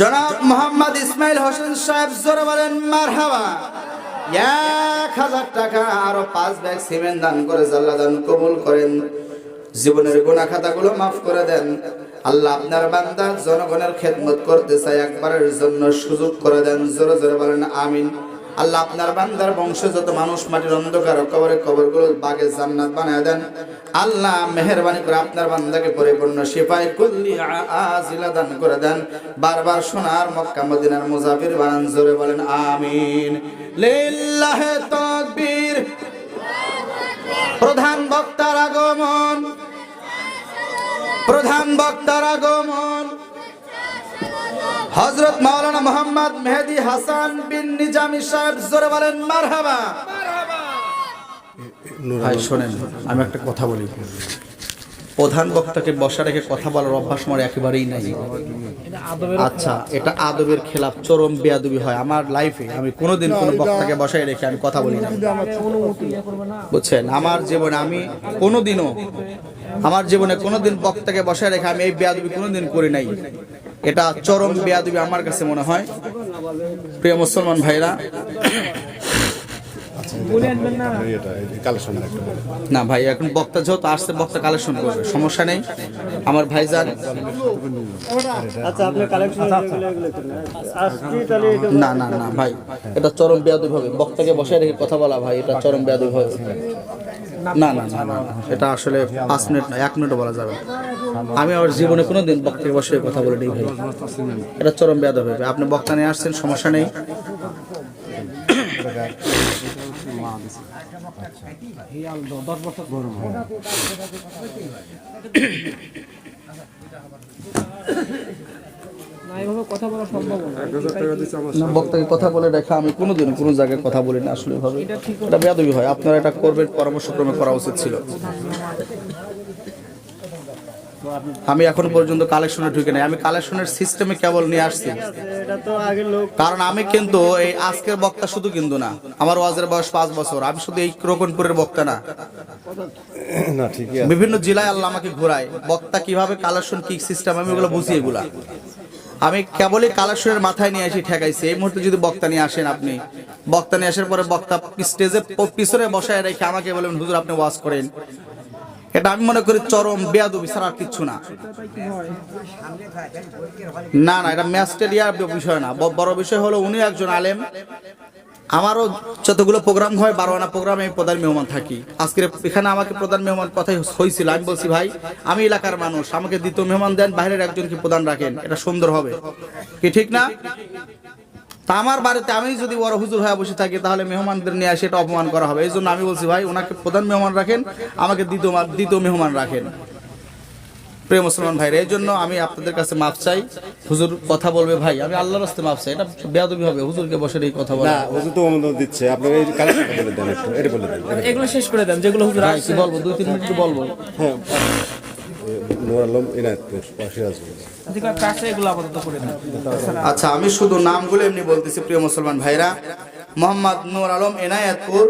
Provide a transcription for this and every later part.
জনাব মোহাম্মদ ইসমাইল হোসেন সাহেব, জোরে বলেন, মারহাবা। এক হাজার টাকা আরও পাঁচ ব্যাগ সিমেন্ট দান করে জাল্লা দান কবুল করেন। জীবনের গুণা খাতাগুলো মাফ করে দেন। আল্লাহ আপনার বান্দা জনগণের খেদমত করতে চাই একবারের জন্য সুযোগ করে দেন। জোরে জোরে বলেন, আমিন। আল্লাহ আপনার বান্দার বংশ যত মানুষ মাটির অন্ধকার কবরে কবরগুলো বাগে জান্নাত বানায় দেন। আল্লাহ মেহরবানি করে আপনার বান্দাকে পরিপূর্ণ শিফায় কুল্লি আজিলা দান করে দেন। বারবার সোনার মক্কা মদিনার মুজাফির বানান, জোরে বলেন, আমিন। লিল্লাহে তাকবীর। প্রধান বক্তার আগমন। প্রধান বক্তার আগমন। হজরত মাওলানা মোহাম্মদ মেহেদি হাসান বিন নিজামি সাহেব, জোরে বলেন, মারহাবা। ভাই, শোনেন, আমি একটা কথা বলি। প্রধান বক্তাকে বসা রেখে কথা বলার অভ্যাস আমার একেবারেই নাই। আচ্ছা এটা আদবের খেলাফ, চরম বেয়াদবি হয় আমার লাইফে আমি কোনোদিন কোনো বক্তাকে বসায় রেখে আমি কথা বলি না। বুঝছেন? আমার জীবনে আমি কোনোদিনও, আমার জীবনে কোনোদিন বক্তাকে বসায় রেখে আমি এই বেয়াদবি কোনোদিন করি নাই। এটা চরম বেয়াদবি আমার কাছে মনে হয়। প্রিয় মুসলমান ভাইরা। না ভাই, এখন বক্তা যেহেতু আসছে, বক্তা কালেকশন করবে, সমস্যা নেই। আমার তাহলে এটা না না না, ভাই, এটা চরম বেয়াদবি হবে। বক্তাকে বসায় রেখে কথা বলা, ভাই, এটা চরম বেয়াদবি হবে। না না না না না, এটা আসলে পাঁচ মিনিট না এক মিনিটও বলা যাবে আমি আমার জীবনে কোনো দিন বক্তাকে বসে কথা বলে নেই ভাই এটা চরম বেয়াদব হবে আপনি বক্তা নিয়ে আসছেন সমস্যা নেই কথা বলা সম্ভব না। না বক্তাকে কথা বলে দেখা আমি কোনোদিন কোনো জায়গায় কথা বলি না আসলে ভাবে এটা বেয়াদবি হয় আপনারা এটা করবেন পরামর্শক্রমে করা উচিত ছিল। আমি এখন পর্যন্ত কালেকশনে ঢুকে নাই। আমি কালেকশনের সিস্টেমে কেবল নিয়ে আসছি। কারণ আমি কিন্তু এই আজকের বক্তা শুধু কিন্তু না আমার ওয়াজের বয়স পাঁচ বছর আমি শুধু এই রোকনপুরের বক্তা না। না ঠিকই আছে। বিভিন্ন জেলায় আল্লাহ আমাকে ঘোরায় বক্তা কীভাবে কালেকশন কি সিস্টেম আমি ওগুলো বুঝি এগুলা। আমি কেবলই কালাসুরের মাথায় নিয়ে আসি ঠেকাইছি। এই মুহূর্তে যদি বক্তা নিয়ে আসেন আপনি। বক্তা নিয়ে আসার পরে বক্তা স্টেজে পিছনে বসায় রেখে আমাকে বলেন, হুজুর, আপনি ওয়াজ করেন। এটা আমি মনে করি চরম বেয়াদবি ছাড়া আর কিচ্ছু না। না না, এটা ম্যাস্টেরিয়ার বিষয় না। বড় বিষয় হলো উনি একজন আলেম। আমারও যতগুলো প্রোগ্রাম হয়, বারো আনা প্রোগ্রামে আমি প্রধান মেহমান থাকি। আজকের এখানে আমাকে প্রধান মেহমান কথাই হয়েছিল আমি বলছি, ভাই, আমি এলাকার মানুষ, আমাকে দ্বিতীয় মেহমান দেন, বাইরের একজনকে প্রধান রাখেন? এটা সুন্দর হবে। কি ঠিক না? তা আমার বাড়িতে আমি যদি বড় হুজুর হয়ে বসে থাকি, তাহলে মেহমানদের নিয়ে আসে এটা অপমান করা হবে। এই জন্য আমি বলছি, ভাই, ওনাকে প্রধান মেহমান রাখেন, আমাকে দ্বিতীয় দ্বিতীয় মেহমান রাখেন। প্রিয় মুসলমান ভাইরা এই জন্য আমি আপনাদের কাছে মাপ চাই। হুজুর কথা বলবে ভাই আমি আল্লাহর রাস্তে মাপ চাই। এটা বেয়াদবি হবে হুজুরকে বসে এই কথা বলা। না হুজুর তো অনুমোদন দিচ্ছে। আপনার এই কালেকশনটা বলে দেন একটু এটা বলে দেন এগুলো শেষ করে দেন যেগুলো হুজুর কি বলব দুই তিন মিনিট বলব। হ্যাঁ নোর আলম ইনায়তপুর সিরাজগঞ্জ যেগুলো কাছে এগুলো আপাতত করে দেন। আচ্ছা আমি শুধু নামগুলো এমনি বলতেছি প্রিয় মুসলমান ভাইরা। মোহাম্মদ নূর আলম এনায়েতপুর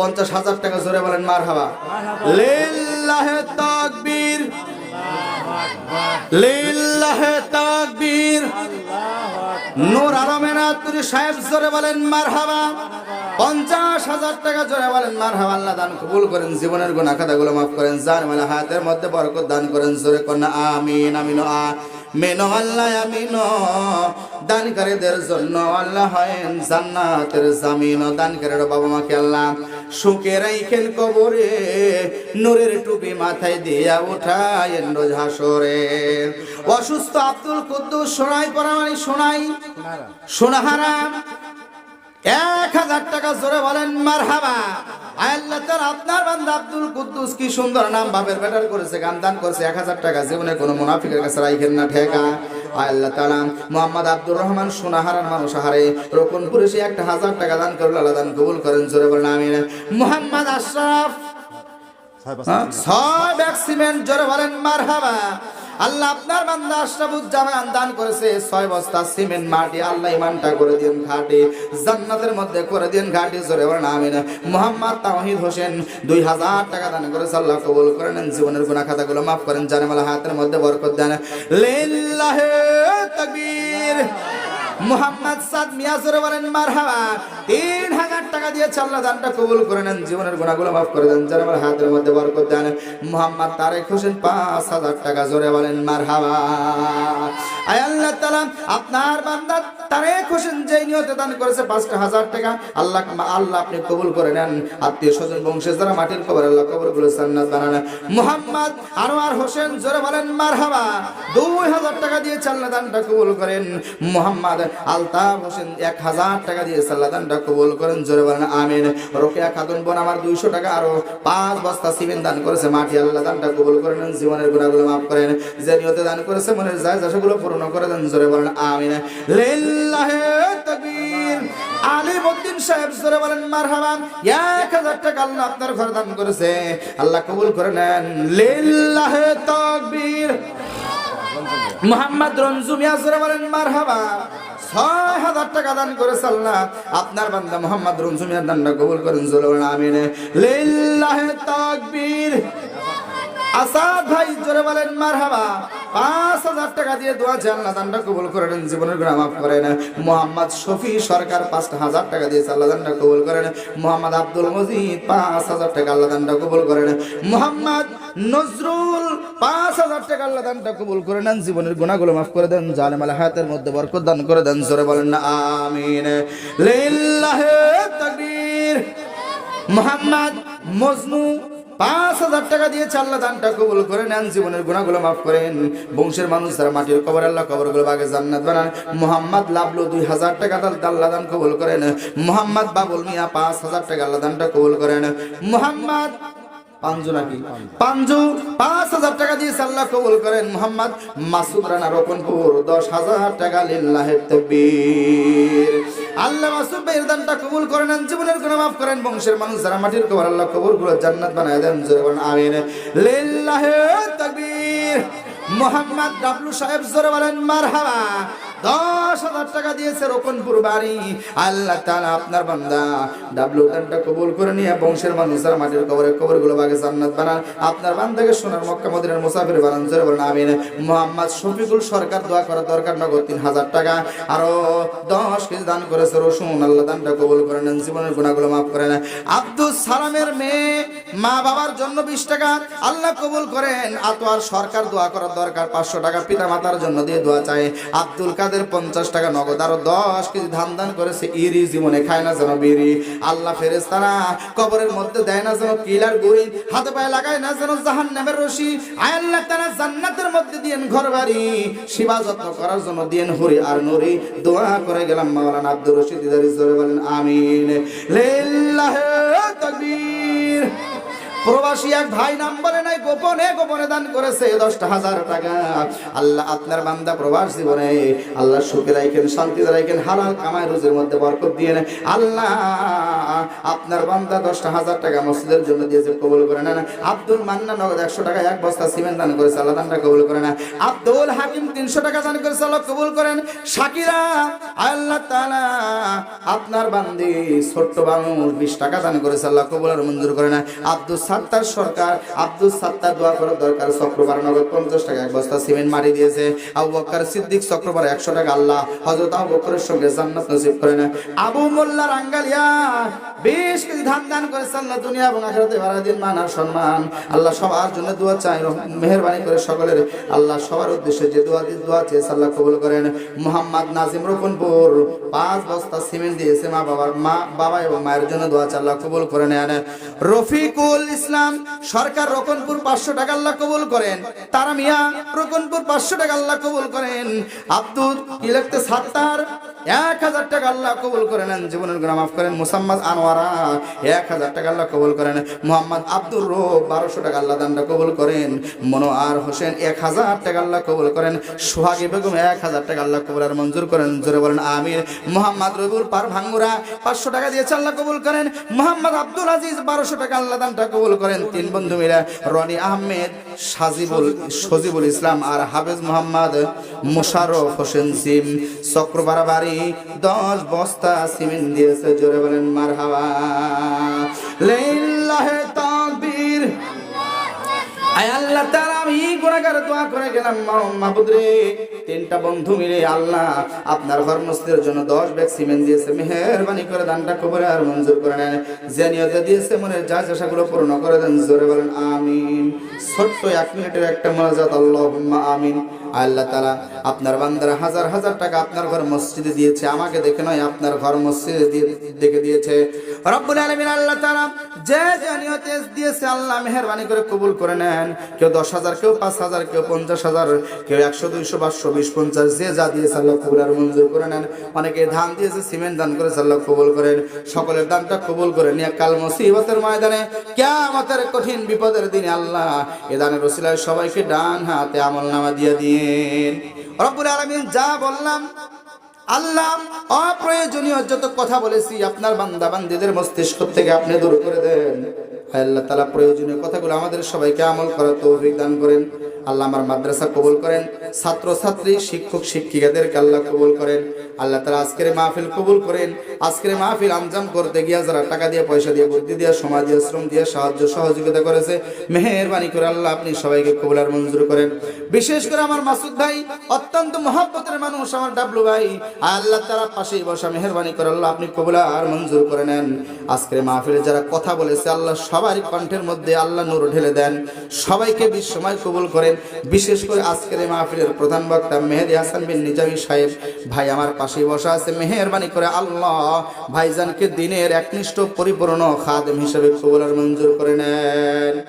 পঞ্চাশ হাজার টাকা জোরে বলেন মার হাবা জীবনের মাফ করেন দান করেন আমিন আমিন মেনো আল্লাহ দানকারীদের জন্য আল্লাহ জান্নাতের জামিন দানকারীর বাবা মাকে আল্লাহ সুখে রাইখেন কবরে, নূরের টুপি মাথায় দিয়া উঠায় হাসরে। অসুস্থ আব্দুল কুদ্দুস শোনাই পরামানি শোনাই সোনাহারা, এক হাজার টাকা জোরে বলেন মার হাবা আল্লাহ আপনার বান্দা আব্দুল কুদ্দুস কি সুন্দর নাম বাপের বেটার করেছে, গান দান করেছে, এক হাজার টাকা। জীবনে কোনো মুনাফিকের কাছে রাইখেন না, ঠেকা। আল্লাহ তালা মোহাম্মদ আব্দুর রহমান সোনাহারান মানুষ হারে। রোপণ পুরুষে একটা হাজার টাকা দান করল আল্লাহ দান কবুল করেন জোরে বলেন আমিন। মোহাম্মদ আশরাফ ছয় ব্যাগ সিমেন্ট জোরে বলেন মার হাবা আল্লাহ আপনার বান্দা আশরাফুজ্জামান দান করেছে। ছয় বস্তা সিমেন্ট, মাটি, আল্লাহ ইমানটা করে দিন ঘাটে, জান্নাতের মধ্যে করে দিন ঘাটে, জোরে বলেন আমিন। মোহাম্মদ তাওহিদ হোসেন দুই হাজার টাকা দান করেছে, আল্লাহ কবুল করে নেন জীবনের গুণা খাতাগুলো মাফ করেন, জানেমালা হাতের মধ্যে বরকত দেন। লিল্লাহে তাকবীর। মোহাম্মদ সাদ মিয়া, জোরে বলেন মারহাবা। তিন হাজার টাকা দিয়ে আল্লাহ দানটা কবুল করে নেন, জীবনের গুণাগুলো মাফ করে দেন, যারা আমার হাতের মধ্যে বরকত দেন। মোহাম্মদ তারেক হোসেন পাঁচ হাজার টাকা জোরে বলেন আয় আল্লাহ তাআলা, আপনার বান্দা তারেক হোসেন যেই নিয়তে দান করেছে পাঁচটা হাজার টাকা, আল্লাহ আল্লাহ আপনি কবুল করে নেন। আত্মীয় স্বজন, বংশের যারা মাটির কবর, আল্লাহ কবরগুলো জান্নাত বানান। মোহাম্মদ আনোয়ার হোসেন জোরে বলেন, মারহাবা। দুই হাজার টাকা দিয়ে চাল্লা দানটা কবুল করেন। মোহাম্মদ আলতাফ হোসেন এক হাজার টাকা দিয়ে চাল্লা দানটা কবুল করেন, জোরে বলেন, আমিন। রোকেয়া খাতুন বোন আমার দুইশো টাকা আরও পাঁচ বস্তা সিমেন্ট দান করেছে। মাটি আল্লাহ দানটা কবুল করে নেন, জীবনের গুণাগুলো মাফ করেন যে নিয়তে দান করেছে, মনের যায় সেগুলো পূর্ণ করে দেন, জোরে বলেন, আমিন। লিল্লাহে তাকবীর। আলিম উদ্দিন সাহেব জোরে বলেন, মারহাবা। এক হাজার টাকা আল্লাহ আপনার ঘর দান করেছে। আল্লাহ কবুল করে নেন। লিল্লাহে তাকবীর। মোহাম্মদ রঞ্জু জোরে বলেন, মারহাবা। ছয় হাজার টাকা দান করেছে আল্লাহ আপনার বান্দা মোহাম্মদ রুমসুমিয়ার মিয়ার দানটা কবুল করেন, জোরে আমিন। লিল্লাহে তাকবীর। আসাদ ভাই, জোরে বলেন, মারহাবা। পাঁচ হাজার টাকা দিয়ে দোয়া আল্লাহ দানটা কবুল করেন জীবনের গুণা মাফ করেন মোহাম্মদ শফি সরকার পাঁচ হাজার টাকা দিয়েছে, আল্লাহ দানটা কবুল করেন মোহাম্মদ আব্দুল মজিদ পাঁচ হাজার টাকা, আল্লাহ দানটা কবুল করেন মোহাম্মদ নজরুল পাঁচ হাজার টাকা, আল্লাহ দানটা কবুল করে নেন। জীবনের গুণাগুলো মাফ করে দেন, জালেম আল হায়াতের মধ্যে বরকত দান করে দেন, জোরে বলেন, আমিন। লিল্লাহে তাকবীর। মোহাম্মদ মজনু পাঁচ হাজার টাকা দিয়ে আল্লাহ দানটা কবুল করে নেন, জীবনের গুণাগুলো মাফ করেন। বংশের মানুষ তারা মাটির কবর, আল্লাহ কবরগুলো বাগে জান্নাত বানান। মোহাম্মদ লাভলো দুই হাজার টাকা তার আল্লাহ দান কবুল করেন। মোহাম্মদ বাবুল মিয়া পাঁচ হাজার টাকা আল্লাহ দানটা কবুল করেন। মোহাম্মদ পাঞ্জু নাকি? পাঞ্জু, পাঁচ হাজার টাকা দিয়ে আল্লাহ কবুল করেন মোহাম্মদ মাসুদ রানা রোপনপুর দশ হাজার টাকা লিল্লাহে তকবীর। আল্লাহ মাসুদ ভাইয়ের দানটা কবুল করে নেন জীবনের গুনাহ মাফ করেন, বংশের মানুষ যারা মাটির কবর আল্লাহ কবরগুলো জান্নাত বানায় দেন, জোরে বলেন, আমিন। লিল্লাহে তাকবীর। মোহাম্মদ ডাবলু সাহেব জোরে বলেন, মারহাবা। দশ হাজার টাকা দিয়েছে রোপনপুর বাড়ি। আল্লাহ তাআলা আপনার বান্দা ডাবলু দানটা কবুল করে নিয়ে বংশের মানুষ যারা মাটির কবরের কবরগুলো বাগে জান্নাত বানান, আপনার বান্দাকে সোনার মক্কা মদিনার মুসাফির বানান, জোরে বলেন, আমিন। মোহাম্মদ শফিকুল সরকার দোয়া করা দরকার নগদ তিন হাজার টাকা। আরও দশ কেজি দান করেছে রসুন, আল্লাহ দানটা কবুল করে নেন, জীবনের গুণাগুলো মাফ করে নেন। আব্দুল সালামের মেয়ে, মা বাবার জন্য বিশ টাকা, আল্লাহ কবুল করেন। আতোয়ার সরকার দোয়া করার দরকার পাঁচশো টাকা পিতা মাতার জন্য দিয়ে দোয়া চায়। আব্দুল কাদের পঞ্চাশ টাকা নগদ আরও দশ কেজি ধান দান করেছে, ইরি জীবনে খায় না যেন বিড়ি। আল্লাহ ফেরেস তারা কবরের মধ্যে দেয় না যেন কিলার গুড়ি, হাতে পায়ে লাগায় না যেন জাহান নামের রশি। আয় আল্লাহ তারা জান্নাতের মধ্যে দিয়েন ঘর বাড়ি সেবা যত্ন করার জন্য দিয়েন হরি আর নুরি। দোয়া করে গেলাম মাওলানা আব্দুর রশিদ ইদারি জোরে বলেন, আমিন। লিল্লাহে প্রবাসী এক ভাই নাম্বারে নাই, গোপনে গোপনে দান করেছে দশটা হাজার টাকা। আল্লাহ আপনার বান্দা প্রবাস জীবনে, আল্লাহ সুখে রাখেন শান্তি রাখেন, হালাল কামাই রোজের মধ্যে বরকত দিয়ে আল্লাহ আপনার বান্দা দশটা হাজার টাকা মসজিদের জন্য দিয়েছে, কবুল করে নেন। আব্দুল মান্না নগদ একশো টাকা এক বস্তা সিমেন্ট দান করেছে, আল্লাহ দানটা কবুল করে না আব্দুল হাকিম তিনশো টাকা দান করেছে, আল্লাহ কবুল করেন। শাকিরা আল্লাহ তাআলা আপনার বান্দি ছোট্ট মানুষ বিশ টাকা দান করেছে, আল্লাহ কবুল আর মঞ্জুর করে না আব্দুল সাত্তার সরকার আব্দুল সাত্তার দোয়া করার দরকার। চক্রবার নগদ পঞ্চাশ টাকা এক বস্তা সিমেন্ট মারি দিয়েছে। আবু বক্কর সিদ্দিক চক্রবার একশো টাকা আল্লাহ হজরত আবু বক্করের সঙ্গে জান্নাত নসিব করে না আবু মোল্লা রাঙ্গালিয়া বেশ কিছু ধান দান করেছে আল্লাহ দুনিয়া এবং আখেরাতে বাড়া দিন মান আর সম্মান। আল্লাহ সবার জন্য দোয়া চাই মেহরবানি করে সকলের। আল্লাহ সবার উদ্দেশ্যে যে দোয়া দিয়ে দোয়া চেয়েছে আল্লাহ কবুল করেন। মোহাম্মদ নাজিম রোপনপুর পাঁচ বস্তা সিমেন্ট দিয়েছে মা বাবার মা, বাবা এবং মায়ের জন্য দোয়া চাই আল্লাহ কবুল করে নেন। রফিকুল ইসলাম, সরকার রকনপুর পাঁচশো টাকা আল্লাহ কবুল করেন। তারা মিয়া, রকনপুর পাঁচশো টাকা আল্লাহ কবুল করেন। আব্দুল, কি লিখতে সাত্তার এক হাজার টাকা আল্লাহ কবুল করে নেন, জীবনের গুণা মাফ করেন। মুসাম্মদ আনোয়ারা, এক হাজার টাকা আল্লাহ কবুল করেন মোহাম্মদ আব্দুর বারোশো টাকা আল্লাহ কবুল করেন। মনোয়ার হোসেন, এক হাজার টাকা আল্লাহ কবুল করেন। বেগম, এক হাজার টাকা আল্লাহ কবুল আর মঞ্জুর করেন। জোরে বলেন আমির মোহাম্মদ পার ভাঙ্গুরা, পাঁচশো টাকা দিয়েছে আল্লাহ কবুল করেন। মোহাম্মদ আব্দুল আজিজ, বারোশো টাকা আল্লাহ কবুল করেন। তিন বন্ধু মিলা রনি আহমেদ, সাজিবুল, সজিবুল ইসলাম আর হাফেজ মোহাম্মদ মোশারফ হোসেন সিম চক্রপাড়া বাড়ি দশ বস্তা সিমেন্ট দিয়েছে, জোরে বলেন মার হাওয়া তাকবীর। আয় আল্লাহ তাআলা আমি গুণাগার দোয়া করে গেলাম মা রে। তিনটা বন্ধু মিলে আল্লাহ আপনার ঘর মসজিদের জন্য দশ ব্যাগ সিমেন্ট দিয়েছে। মেহরবানি করে দানটা কবরে আর মঞ্জুর করে নেন। যে নিয়তে দিয়েছে মনের যা চাষাগুলো পূর্ণ করে দেন, জোরে বলেন, আমিন। ছোট্ট এক মিনিটের একটা মনাজাত আল্লাহ আমিন। আল্লাহ তালা আপনার বান্দারা হাজার হাজার টাকা আপনার ঘর মসজিদে দিয়েছে, আমাকে দেখে নয়, আপনার ঘর মসজিদে দিয়ে দেখে দিয়েছে। রব্বুল আলমিন আল্লাহ তালা যে যে নিয়তে দিয়েছে, আল্লাহ মেহরবানি করে কবুল করে নেন। কেউ দশ হাজার, কেউ পাঁচ হাজার, কেউ পঞ্চাশ হাজার, কেউ একশো, দুইশো, পাঁচশো বিশ পঞ্চাশ, যে যা দিয়েছে আল্লাহ কবুল আর মঞ্জুর করে নেন, অনেকে ধান দিয়েছে, সিমেন্ট দান করেছে আল্লাহ কবুল করেন, সকলের দানটা কবুল করে নিয়ে কাল মুসিবতের ময়দানে, কেয়ামতের কঠিন বিপদের দিনে আল্লাহ এ দানের রসিলায় সবাইকে ডান হাতে আমল নামা দিয়ে দিন। রব্বুল আলমিন যা বললাম, আল্লাহ অপ্রয়োজনীয় যত কথা বলেছি, আপনার বান্দা বান্দিদের মস্তিষ্ক থেকে আপনি দূর করে দেন। আল্লাহ তালা প্রয়োজনীয় কথাগুলো আমাদের সবাইকে আমল করার তৌফিক দান করেন। আল্লাহ আমার মাদ্রাসা কবুল করেন। ছাত্র ছাত্রী শিক্ষক, শিক্ষিকাদেরকে আল্লাহ কবুল করেন। আল্লাহ তারা আজকের মাহফিল কবুল করেন। আজকের মাহফিল আঞ্জাম করতে গিয়া যারা টাকা দিয়ে, পয়সা দিয়ে, বুদ্ধি দিয়ে সমাজ দিয়ে, শ্রম দিয়ে, সাহায্য, সহযোগিতা করেছে, মেহরবানি করে আল্লাহ আপনি সবাইকে কবুল আর মঞ্জুর করেন। বিশেষ করে আমার মাসুদ ভাই, অত্যন্ত মহব্বতের মানুষ আমার ডাবলু ভাই। আল্লাহ তারা পাশেই বসা মেহরবানি করে আল্লাহ আপনি কবুল আর মঞ্জুর করে নেন। আজকের মাহফিলে যারা কথা বলেছে, আল্লাহ সবারই কণ্ঠের মধ্যে আল্লাহ নূর ঢেলে দেন। সবাইকে বিশ্বময় কবুল করেন। বিশেষ করে আজকের এই মাহফিলের প্রধান বক্তা মেহেদি হাসান বিন নিজামি সাহেব। ভাই আমার পাশে বসা আছে। মেহরবানি করে আল্লাহ, ভাইজানকে দিনের একনিষ্ঠ পরিপূর্ণ খাদেম হিসেবে কবুলার মঞ্জুর করে নেন।